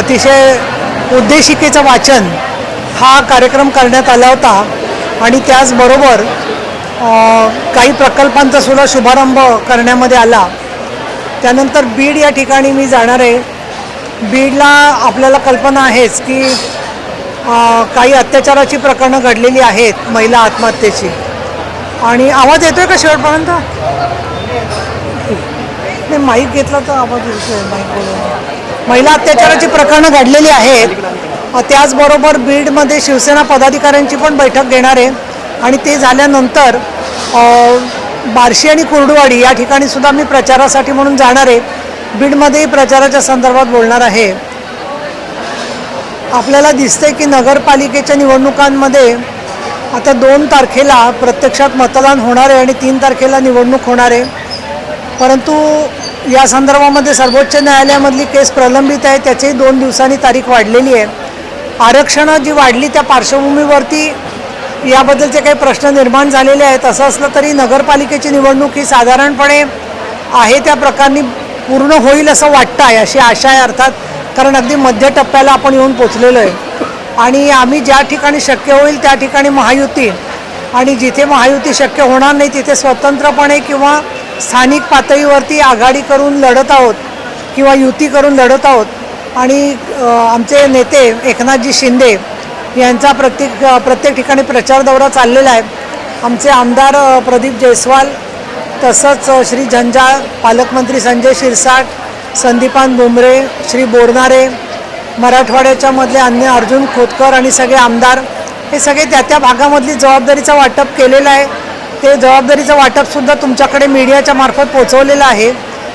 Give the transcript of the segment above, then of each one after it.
अतिशय उद्देशिकेचं वाचन हा कार्यक्रम करण्यात आला होता. आणि त्याचबरोबर काही प्रकल्पांचा सुद्धा शुभारंभ करण्यामध्ये आला. त्यानंतर बीड या ठिकाणी मी जाणार आहे. बीडला आपल्याला कल्पना आहेच की काही अत्याचाराची प्रकरणं घडलेली आहेत महिला आत्महत्येची. आणि आवाज येतोय का शेवटपर्यंत? नाही माईक घेतला तर आवाज येतोय माईक बोलून महिला अत्याचाराची प्रकरणं घडलेली आहेत. त्याचबरोबर बीडमध्ये शिवसेना पदाधिकाऱ्यांची पण बैठक घेणार आहे. आणि ते झाल्यानंतर बार्शी आणि कुर्डुवाडी या ठिकाणी सुद्धा मी प्रचारासाठी म्हणून जाणार आहे. बीडमध्येही प्रचाराच्या संदर्भात बोलणार आहे. आपल्याला दिसते की नगरपालिकेच्या निवडणुकांमध्ये आता दोन तारखेला प्रत्यक्षात मतदान होणार आहे आणि तीन तारखेला निवडणूक होणार आहे. परंतु या संदर्भामध्ये सर्वोच्च न्यायालयामधली केस प्रलंबित आहे. त्याचीही दोन दिवसांनी तारीख वाढलेली आहे. आरक्षणं जी वाढली त्या पार्श्वभूमीवरती याबद्दलचे काही प्रश्न निर्माण झालेले आहेत. असं असलं तरी नगरपालिकेची निवडणूक ही साधारणपणे आहे. त्या प्रकारांनी पूर्ण होईल असं वाटतं आहे अशी आशा आहे अर्थात. कारण अगदी मध्य टप्प्याला आपण येऊन पोचलेलो आहे. आणि आम्ही ज्या ठिकाणी शक्य होईल त्या ठिकाणी महायुती. आणि जिथे महायुती शक्य होणार नाही तिथे स्वतंत्रपणे किंवा स्थानिक पातळीवरती आघाडी करून लढत आहोत किंवा युती करून लढत आहोत आणि आमचे नेते एकनाथजी शिंदे यांचा प्रत्येक प्रत्येक ठिकाणी प्रचार दौरा चाललेला आहे. आमचे आमदार प्रदीप जयस्वाल तसंच श्री झंझाळ पालकमंत्री संजय शिरसाट संदीपान बुमरे श्री बोरनारे मराठवाड्याच्या मधले अन्य अर्जुन खोतकर आणि सगळे आमदार हे सगळे त्या त्या भागामधली जबाबदारीचं वाटप केलेलं आहे. ते जबाबदारीचं वाटपसुद्धा तुमच्याकडे मीडियाच्या मार्फत पोचवलेलं आहे.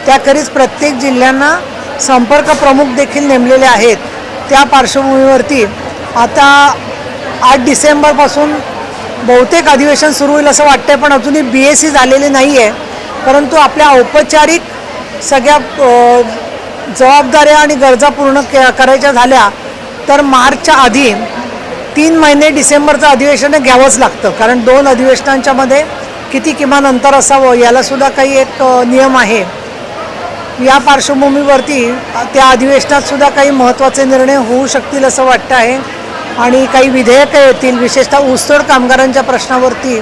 त्याखेरीज प्रत्येक जिल्ह्यांना संपर्क प्रमुख देखील नेमलेले आहेत. त्या पार्श्वभूमीवरती आता आठ डिसेंबरपासून बहुतेक अधिवेशन सुरू होईल असं वाटतंय पण अजूनही बी एस सी झालेली नाही आहे परंतु आपल्या औपचारिक सगळ्या जबाबदाऱ्या आणि गरजा पूर्ण के करायच्या झाल्या तर मार्चच्या आधी तीन महिने डिसेंबरचं अधिवेशन घ्यावंच लागतं. कारण दोन अधिवेशनांच्यामध्ये किती किमान अंतर असावं यालासुद्धा काही एक नियम आहे. या पार्श्वभूमीवरती त्या अधिवेशनात सुद्धा काही महत्त्वाचे निर्णय होऊ शकतील असं वाटतं आहे. आणि काही विधेयकं येतील विशेषतः ऊसतोड कामगारांच्या प्रश्नावरती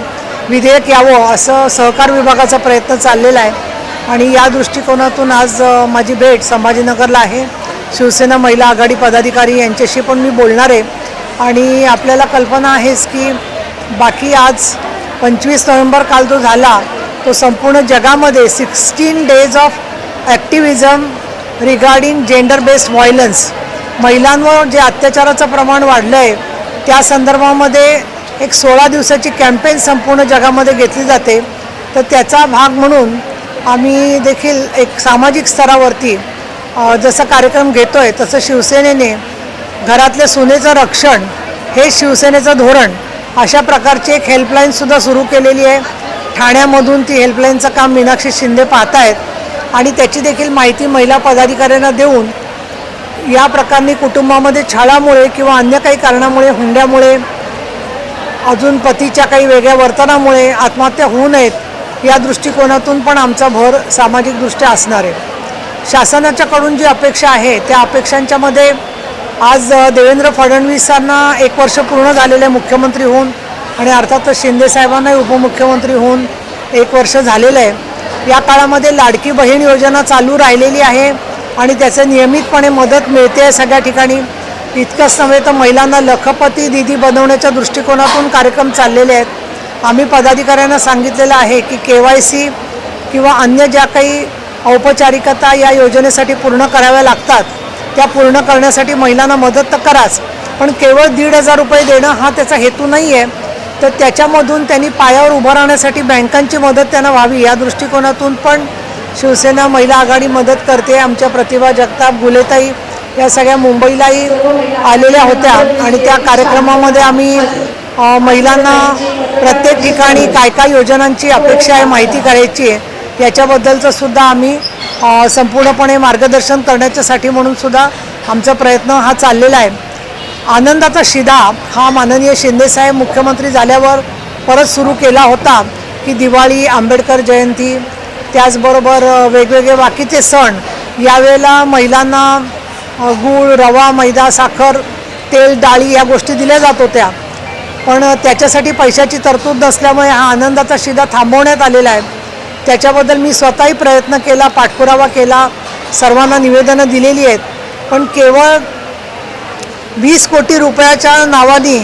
विधेयक यावं असं सहकार विभागाचा प्रयत्न चाललेला आहे. आणि या दृष्टिकोनातून आज माझी भेट संभाजीनगरला आहे. शिवसेना महिला आघाडी पदाधिकारी यांच्याशी पण मी बोलणार आहे. आणि आपल्याला कल्पना आहेच की बाकी आज पंचवीस नोव्हेंबर काल जो झाला तो संपूर्ण जगामध्ये sixteen days of activism regarding gender based violence महिलांवर जे अत्याचाराचं प्रमाण वाढलं आहे त्या संदर्भामध्ये एक सोळा दिवसाची कॅम्पेन संपूर्ण जगामध्ये घेतली जाते. तर त्याचा भाग म्हणून आम्ही देखील एक सामाजिक स्तरावरती जसा कार्यक्रम घेतो आहे तसं शिवसेनेने घरातल्या सुनेचं रक्षण हे शिवसेनेचं धोरण अशा प्रकारची एक हेल्पलाईनसुद्धा सुरू केलेली आहे. ठाण्यामधून ती हेल्पलाईनचं काम मीनाक्षी शिंदे पाहत आहेत आणि त्याची देखील माहिती महिला पदाधिकाऱ्यांना देऊन या प्रकारनी कुटुंबामध्ये छळामुळे किंवा अन्य काही कारणामुळे हुंड्यामुळे अजून पतीच्या काही वेगळ्या वर्तनामुळे आत्महत्या होऊ नयेत या दृष्टिकोनातून पण आमचा भर सामाजिकदृष्ट्या असणार आहे. शासनाच्याकडून जी अपेक्षा आहे त्या अपेक्षांच्यामध्ये आज देवेंद्र फडणवीसांना एक वर्ष पूर्ण झालेले मुख्यमंत्री होऊन आणि अर्थातच शिंदेसाहेबांनाही उपमुख्यमंत्री होऊन एक वर्ष झालेलं आहे. या काळामध्ये लाडकी बहीण योजना चालू राहिलेली आहे आणि त्याचे नियमितपणे मदत मिळते आहे सगळ्या ठिकाणी. इतकंच नव्हे तर महिलांना लखपती दिदी बनवण्याच्या दृष्टिकोनातून कार्यक्रम चाललेले आहेत. आम्ही पदाधिकाऱ्यांना सांगितलेलं आहे की के वाय सी किंवा अन्य ज्या काही औपचारिकता या योजनेसाठी पूर्ण कराव्या लागतात त्या पूर्ण करण्यासाठी महिलांना मदत तर कराच पण केवळ दीड हजार रुपये देणं हा त्याचा हेतू नाही आहे तर त्याच्यामधून त्यांनी पायावर उभं राहण्यासाठी बँकांची मदत त्यांना व्हावी या दृष्टिकोनातून पण शिवसेना महिला आघाडी मदत करते आमच्या प्रतिभा जगताप गुलेताई या सगळ्या मुंबईलाही आलेल्या होत्या आणि त्या कार्यक्रमामध्ये आम्ही महिलांना प्रत्येक ठिकाणी काय काय योजनांची अपेक्षा आहे माहिती करायची आहे. याच्याबद्दलचं सुद्धा आम्ही संपूर्णपणे मार्गदर्शन करण्याच्यासाठी म्हणून सुद्धा आमचा प्रयत्न हा चाललेला आहे. आनंदाचा शिदा हा माननीय शिंदेसाहेब मुख्यमंत्री झाल्यावर परत सुरू केला होता की दिवाळी आंबेडकर जयंती त्याचबरोबर वेगवेगळे बाकीचे सण यावेळेला महिलांना गूळ रवा मैदा साखर तेल डाळी या गोष्टी दिल्या जात होत्या. पण त्याच्यासाठी पैशाची तरतूद नसल्यामुळे हा आनंदाचा शिदा थांबवण्यात आलेला आहे. त्याच्याबद्दल मी स्वतःही प्रयत्न केला पाठपुरावा केला सर्वांना निवेदनं दिलेली आहेत. पण केवळ वीस कोटी रुपयाच्या नावाने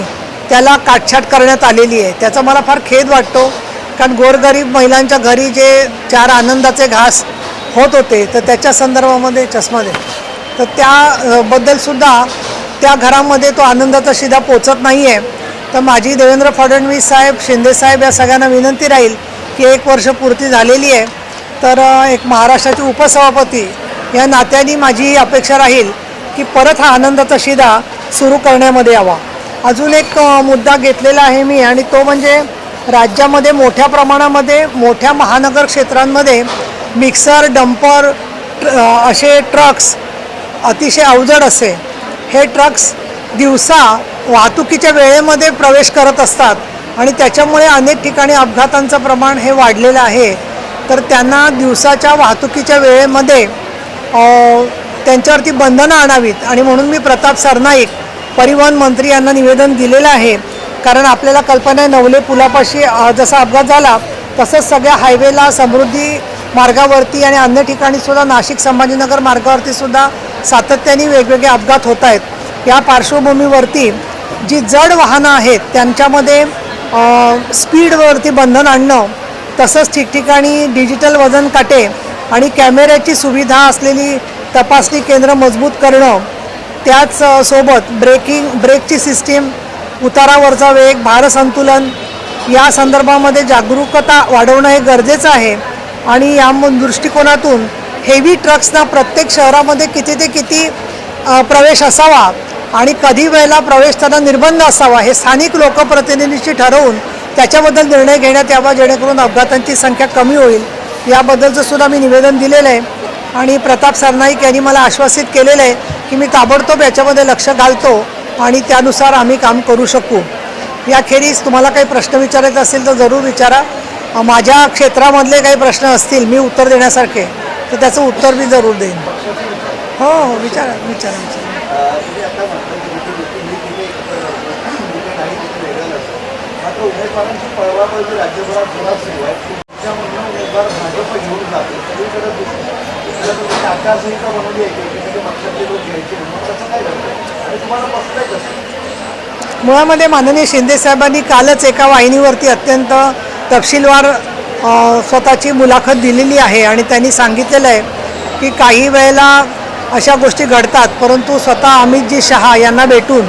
त्याला काटछाट करण्यात आलेली आहे. त्याचा मला फार खेद वाटतो. कारण गोरगरीब महिलांच्या घरी जे चार आनंदाचे घास होत होते तर त्याच्या संदर्भामध्ये चष्मा दे. तर त्याबद्दलसुद्धा त्या घरामध्ये तो आनंदाचा शिधा पोचत नाही आहे तर माझी देवेंद्र फडणवीस साहेब शिंदेसाहेब या सगळ्यांना विनंती राहील की एक वर्ष पूर्ती झालेली आहे. तर एक महाराष्ट्राचे उपसभापती या नात्याने माझी अपेक्षा राहील की परत हा आनंदाचा शिदा सुरू करण्यामध्ये यावा. अजून एक मुद्दा घेतलेला आहे मी आणि तो म्हणजे राज्यामध्ये मोठ्या प्रमाणामध्ये मोठ्या महानगर क्षेत्रांमध्ये मिक्सर डंपर ट्र- असे ट्रक्स अतिशय अवजड असे. हे ट्रक्स दिवसा वाहतुकीच्या वेळेमध्ये प्रवेश करत असतात. आणि त्याच्यामुळे अनेक ठिकाणी अपघातांचं प्रमाण हे वाढलेलं आहे. तर त्यांना दिवसाच्या वाहतुकीच्या वेळेमध्ये त्यांच्यावरती बंधनं आणावीत. आणि म्हणून मी प्रताप सरनाईक परिवहन मंत्री यांना निवेदन दिलेलं आहे. कारण आपल्याला कल्पना आहे नवले पुलापाशी जसा अपघात झाला तसंच सगळ्या हायवेला समृद्धी मार्गावरती आणि अन्य ठिकाणी सुद्धा नाशिक संभाजीनगर मार्गावरती सुद्धा सातत्याने वेगवेगळे अपघात होत आहेत. या पार्श्वभूमीवरती जी जड वाहनं आहेत त्यांच्यामध्ये स्पीडवरती बंधन आणणं तसंच ठिकठिकाणी डिजिटल वजन काटे आणि कॅमेऱ्याची सुविधा असलेली तपासणी केंद्र मजबूत करणं त्याच सोबत ब्रेकिंग ब्रेकची सिस्टीम उतारावरचा वेग भारसंतुलन या संदर्भामध्ये जागरूकता वाढवणं हे गरजेचं आहे. आणि या दृष्टिकोनातून हेवी ट्रक्सना प्रत्येक शहरामध्ये किती ते किती प्रवेश असावा आणि कधी वेळेला प्रवेश त्यांना निर्बंध असावा हे स्थानिक लोकप्रतिनिधींशी ठरवून त्याच्याबद्दल निर्णय घेण्यात यावा जेणेकरून अपघातांची संख्या कमी होईल याबद्दलचं सुद्धा मी निवेदन दिलेलं आहे. आणि प्रताप सरनाईक यांनी मला आश्वासित केलेलं आहे की मी ताबडतोब याच्यामध्ये लक्ष घालतो आणि त्यानुसार आम्ही काम करू शकू. याखेरीज तुम्हाला काही प्रश्न विचारायचे असतील तर जरूर विचारा. माझ्या क्षेत्रामधले काही प्रश्न असतील मी उत्तर देण्यासारखे तर त्याचं उत्तर मी जरूर देईन. हो हो विचारा विचारा विचारा. तुम्ही आता म्हटलं की जिथे जिथे ही तिथे जिथे नाही तिथे वेगळं नसतं. मात्र उमेदवारांची पळवापळ जी राज्यभरात जोरात सुरू आहे तुमच्यामधनं उमेदवार भाजप घेऊन जातो सगळीकडे दुसऱ्या आचारसंहिता बनवली आहे की तिथे पक्षातले लोक घ्यायचे? म्हणून कसं काय करतं आणि तुम्हाला बसतंय कसं? मुळामध्ये माननीय शिंदेसाहेबांनी कालच एका वाहिनीवरती अत्यंत तपशीलवार स्वतःची मुलाखत दिलेली आहे आणि त्यांनी सांगितलेलं आहे की काही वेळेला अशा गोष्टी घडतात. परंतु स्वतः अमितजी शहा यांना भेटून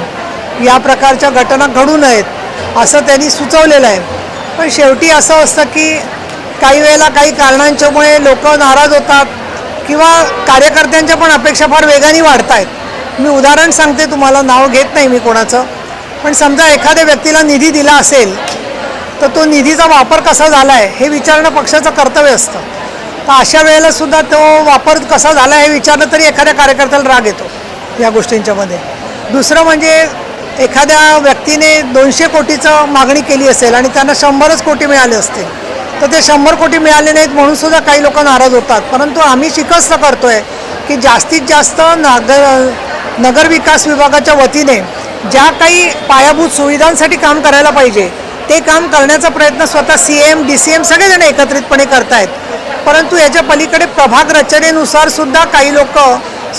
या प्रकारच्या घटना घडू नयेत असं त्यांनी सुचवलेलं आहे. पण शेवटी असं असतं की काही वेळेला काही कारणांच्यामुळे लोक नाराज होतात किंवा कार्यकर्त्यांच्या पण अपेक्षा फार वेगाने वाढत आहेत. मी उदाहरण सांगते तुम्हाला नाव घेत नाही मी कोणाचं. पण समजा एखाद्या व्यक्तीला निधी दिला असेल तर तो निधीचा वापर कसा झाला आहे हे विचारणं पक्षाचं कर्तव्य असतं. तर अशा वेळेला सुद्धा तो वापर कसा झाला हे विचारलं तरी एखाद्या कार्यकर्त्याला राग येतो या गोष्टींच्यामध्ये दुसरं म्हणजे एखाद्या व्यक्तीने दोनशे कोटीचं मागणी केली असेल आणि त्यांना शंभरच कोटी मिळाले असतील तर ते शंभर कोटी मिळाले नाहीत म्हणून सुद्धा काही लोक नाराज होतात. परंतु आम्ही शिकस्त करतोय की जास्तीत जास्त नागर नगर विकास विभागाच्या वतीने ज्या काही पायाभूत सुविधांसाठी काम करायला पाहिजे ते काम करण्याचा प्रयत्न स्वतः C M D C M सगळेजण एकत्रितपणे करतायत. परंतु याच्या पलीकडे प्रभाग रचनेनुसार सुद्धा काही लोक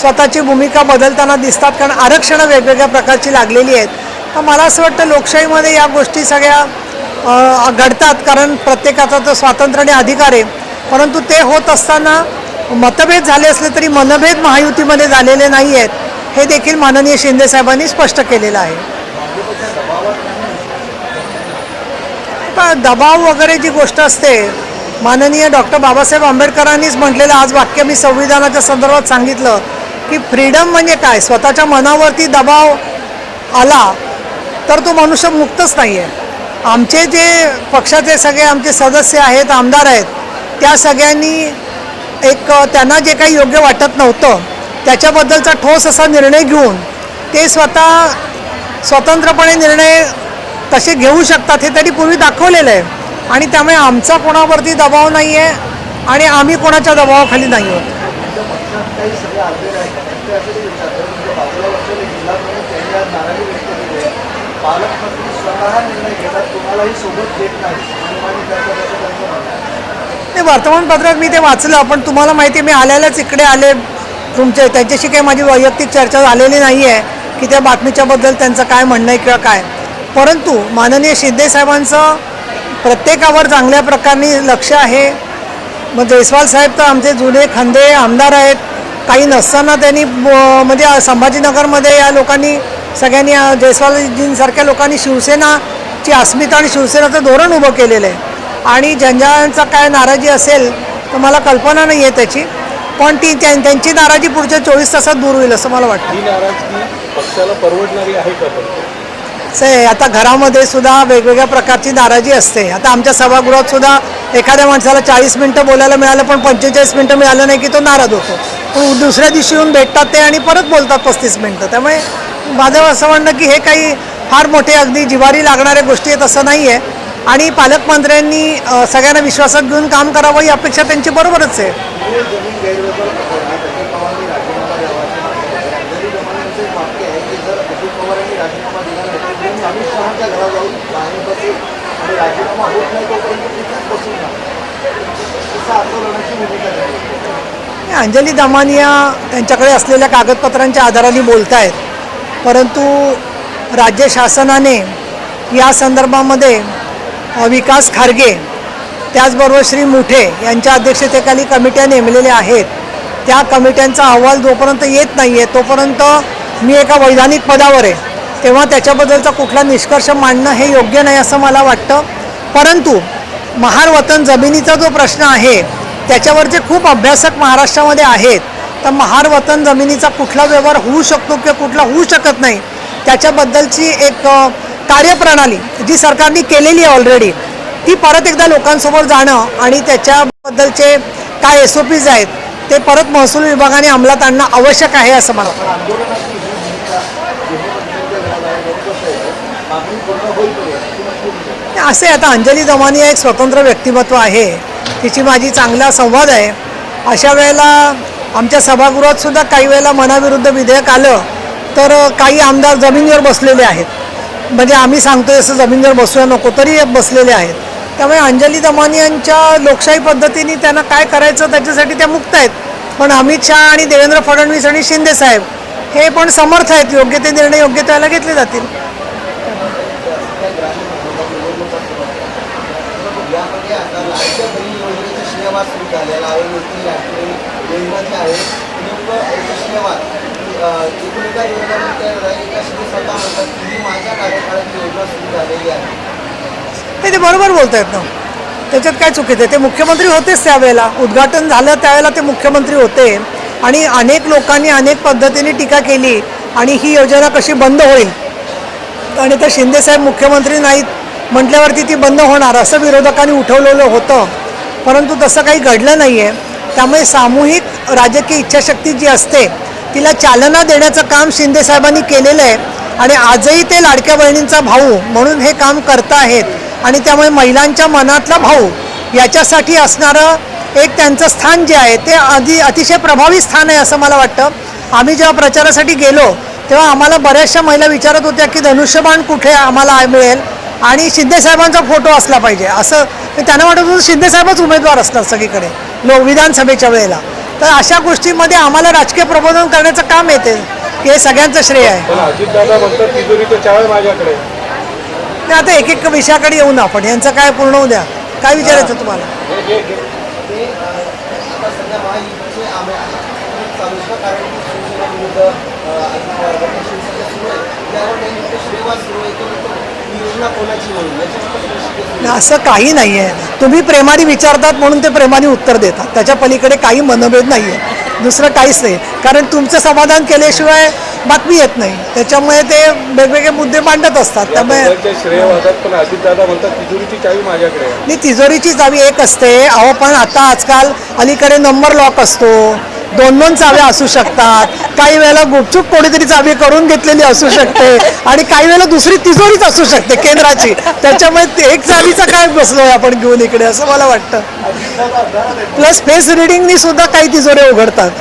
स्वतःची भूमिका बदलताना दिसतात कारण आरक्षणं वेगवेगळ्या प्रकारची लागलेली आहेत. तर मला असं वाटतं लोकशाहीमध्ये या गोष्टी सगळ्या घडतात कारण प्रत्येकाचा तर स्वातंत्र्य आणि अधिकार आहे. परंतु ते होत असताना मतभेद झाले असले तरी मनभेद महायुतीमध्ये झालेले नाही आहेत. हे देखील माननीय शिंदे साहेबांनी स्पष्ट केलेलं आहे. दबाव वगैरे जी गोष्ट असते माननीय डॉक्टर बाबासाहेब आंबेडकरांनीच म्हटलेलं आज वाक्य मी संविधानाच्या संदर्भात सांगितलं की फ्रीडम म्हणजे काय? स्वतःच्या मनावरती दबाव आला तर तो मनुष्य मुक्तच नाही आहे आमचे जे पक्षाचे सगळे आमचे सदस्य आहेत आमदार आहेत त्या सगळ्यांनी एक त्यांना जे काही योग्य वाटत नव्हतं त्याच्याबद्दलचा ठोस असा निर्णय घेऊन ते स्वतः स्वतंत्रपणे निर्णय कसे घेऊ शकतात हे त्यांनी पूर्वी दाखवलेलं आहे. आणि त्यामुळे आमचा कोणावरती दबाव नाही आहे आणि आम्ही कोणाच्या दबावाखाली नाही होत ते वर्तमानपत्रात मी ते वाचलं पण तुम्हाला माहिती मी आल्यालाच इकडे आले. तुमच्या त्यांच्याशी काही माझी वैयक्तिक चर्चा झालेली नाही आहे की त्या बातमीच्याबद्दल त्यांचं काय म्हणणं आहे किंवा काय. परंतु माननीय शिंदे साहेबांचं प्रत्येकावर चांगल्या प्रकारे लक्ष आहे. मग जयस्वाल साहेब तर आमचे जुने खांदे आमदार आहेत. काही नसताना त्यांनी म्हणजे संभाजीनगरमध्ये या लोकांनी सगळ्यांनी जयस्वालजींसारख्या लोकांनी शिवसेनाची अस्मिता आणि शिवसेनाचं धोरण उभं केलेलं आहे. आणि ज्यांच्या काय नाराजी असेल तर मला कल्पना नाही आहे त्याची. पण ती त्यां- त्यांची नाराजी पुढच्या चोवीस तासात दूर होईल असं मला वाटतं. ही पक्षाला परवडणारी आहे का से आता घरामध्ये सुद्धा वेगवेगळ्या प्रकारची नाराजी असते. आता आमच्या सभागृहात सुद्धा एखाद्या माणसाला चाळीस मिनटं बोलायला मिळालं पण पंचेचाळीस मिनटं मिळालं नाही की तो नाराज होतो. पण दुसऱ्या दिवशी येऊन भेटतात ते आणि परत बोलतात पस्तीस मिनटं. त्यामुळे माझं असं म्हणणं की हे काही फार मोठे अगदी जिवारी लागणाऱ्या गोष्टी आहेत असं नाही आहे आणि पालकमंत्र्यांनी सगळ्यांना विश्वासात घेऊन काम करावं ही अपेक्षा त्यांची बरोबरच आहे मूळ जमीन गैरव्यवहार प्रकरणात अजित पवारांनी राजीनामा द्यावा असं मागणी आहे. अंजली दमानियांचं एक वाक्य आहे की जर अजित पवारांनी राजीनामा दिला नाही तर मी अमित शहाच्या घरात जाऊन बाहेर बसेल आणि राजीनामा होत नाही तोपर्यंत तिथेच बसून राहणार तसं आंदोलनाची भूमिका झाली अंजली दमानिया त्यांच्याकडे असलेल्या कागदपत्रांच्या आधाराने बोलत आहेत परंतु राज्य शासनाने या संदर्भामध्ये विकास खारगे त्याचबरोबर श्री मुठे यांच्या अध्यक्षतेखाली कमिट्या नेमलेल्या आहेत. त्या कमिट्यांचा अहवाल जोपर्यंत येत नाही आहे तोपर्यंत मी एका वैधानिक पदावर आहे. तेव्हा त्याच्याबद्दलचा कुठला निष्कर्ष मांडणं हे योग्य नाही असं मला वाटतं. परंतु महार वतन जमिनीचा जो प्रश्न आहे त्याच्यावरचे खूप अभ्यासक महाराष्ट्रामध्ये आहेत तर महार वतन जमिनीचा कुठला व्यवहार होऊ शकतो किंवा कुठला होऊ शकत नाही त्याच्याबद्दलची एक कार्यप्रणाली जी सरकारने केलेली आहे ऑलरेडी ती परत एकदा लोकांसमोर जाणं आणि त्याच्याबद्दलचे काय एस ओ पीज आहेत ते परत महसूल विभागाने अंमलात आणणं आवश्यक आहे असं मला वाटतं. आहे असे आता अंजली दमानी एक स्वतंत्र व्यक्तिमत्व आहे. तिची माझी चांगला संवाद आहे. अशा वेळेला आमच्या सभागृहात सुद्धा काही वेळेला मनाविरुद्ध विधेयक आलं तर काही आमदार जमिनीवर बसलेले आहेत. म्हणजे आम्ही सांगतोय असं जमिनीवर बसूया नको तरी बसलेले आहेत. त्यामुळे अंजली दमानी यांच्या लोकशाही पद्धतीने त्यांना काय करायचं त्याच्यासाठी त्या मुक्त आहेत. पण अमित शहा आणि देवेंद्र फडणवीस आणि शिंदे साहेब हे पण समर्थ आहेत. योग्य ते निर्णय योग्य त्याला घेतले जातील यामध्ये आता लाडक्या बहीण योजनेचा श्रेयवाद सुरू झालेला आहे योजने लाडकी महत्त्वाचे आहे. नेमकं याचा श्रेयवाद एका श्री स्वतः म्हणतात की ही माझ्या कार्यकाळात योजना सुरू झालेली आहे. ते ते बरोबर बोलत आहेत ना. त्याच्यात काय चुकीचं आहे? ते मुख्यमंत्री होतेच त्यावेळेला. उद्घाटन झालं त्यावेळेला ते मुख्यमंत्री होते. आणि अनेक लोकांनी अनेक पद्धतीने टीका केली आणि ही योजना कशी बंद होईल? आणि तर शिंदेसाहेब मुख्यमंत्री नाहीत म्हटल्यावरती ती बंद होणार असं विरोधकांनी उठवलेलं होतं. परंतु तसं काही घडलं नाही आहे त्यामुळे सामूहिक राजकीय इच्छाशक्ती जी असते तिला चालना देण्याचं काम शिंदेसाहेबांनी केलेलं आहे आणि आजही ते लाडक्या बहिणींचा भाऊ म्हणून हे काम करत आहेत. आणि त्यामुळे महिलांच्या मनातला भाऊ याच्यासाठी असणारं एक त्यांचं स्थान जे आहे ते आधी अतिशय प्रभावी स्थान आहे असं मला वाटतं. आम्ही जेव्हा प्रचारासाठी गेलो तेव्हा आम्हाला बऱ्याचशा महिला विचारत होत्या की धनुष्यबाण कुठे आम्हाला मिळेल? आणि शिंदेसाहेबांचा फोटो असला पाहिजे. असं त्यांना वाटत होतं शिंदेसाहेबच उमेदवार असतात सगळीकडे. लोक विधानसभेच्या वेळेला. तर अशा गोष्टीमध्ये आम्हाला राजकीय प्रबोधन करण्याचं काम येते हे सगळ्यांचं श्रेय आहे. आणि आता एक एक विषयाकडे येऊ ना आपण. यांचं काय पूर्ण होऊ द्या. काय विचारायचं तुम्हाला? असं काही नाही आहे तुम्ही प्रेमाने विचारतात म्हणून ते प्रेमाने उत्तर देतात. त्याच्या पलीकडे काही मनभेद नाही आहे दुसरं काहीच नाही. कारण तुमचं समाधान केल्याशिवाय बातमी येत नाही. त्याच्यामुळे ते वेगवेगळे मुद्दे मांडत असतात. त्यामुळे आणि तिजोरीची चावी एक असते. अहो पण आता आजकाल अलीकडे नंबर लॉक असतो. दोन दोन चाव्या असू शकतात. काही वेळेला गुपचूप कोणीतरी चावी करून घेतलेली असू शकते आणि काही वेळेला दुसरी तिजोरीच असू शकते केंद्राची. त्याच्यामुळे ते एक चावीचा काय बसलोय आपण घेऊन इकडे असं मला वाटतं. प्लस फेस रिडिंगनी सुद्धा काही तिजोरे उघडतात.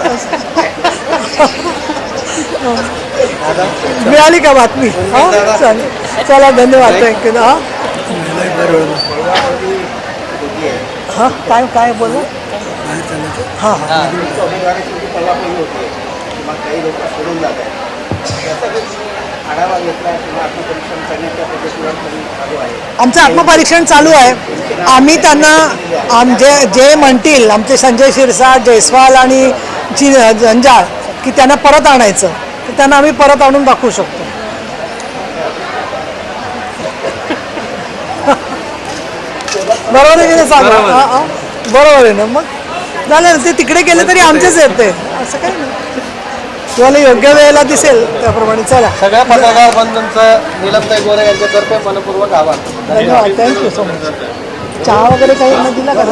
मिळाली का बातमी? हा? चालेल. चला धन्यवाद. थँक्यू हा? काय काय बोलू हां हां. हां. किंवा काही लोक सोडून जात आहेत आहे आमचं आत्मपरीक्षण चालू आहे. आम्ही त्यांना आम जे जे म्हणतील आमचे संजय शिरसाट जयस्वाल आणि जी जंजाळ की त्यांना परत आणायचं. तर त्यांना आम्ही परत आणून दाखवू शकतो. बरोबर आहे की नाही सांगा? हां, हां. बरोबर आहे ना मग? झालं ते तिकडे गेले तरी आमचेच येते असं काही नाही. तुम्हाला योग्य वेळेला दिसेल त्याप्रमाणे. चला. सगळ्या पत्रकार बंधूंचं निलमताई गोरे यांच्यातर्फे मनपूर्वक आभार. धन्यवाद. थँक्यू सो मच चहा वगैरे काही दिला का?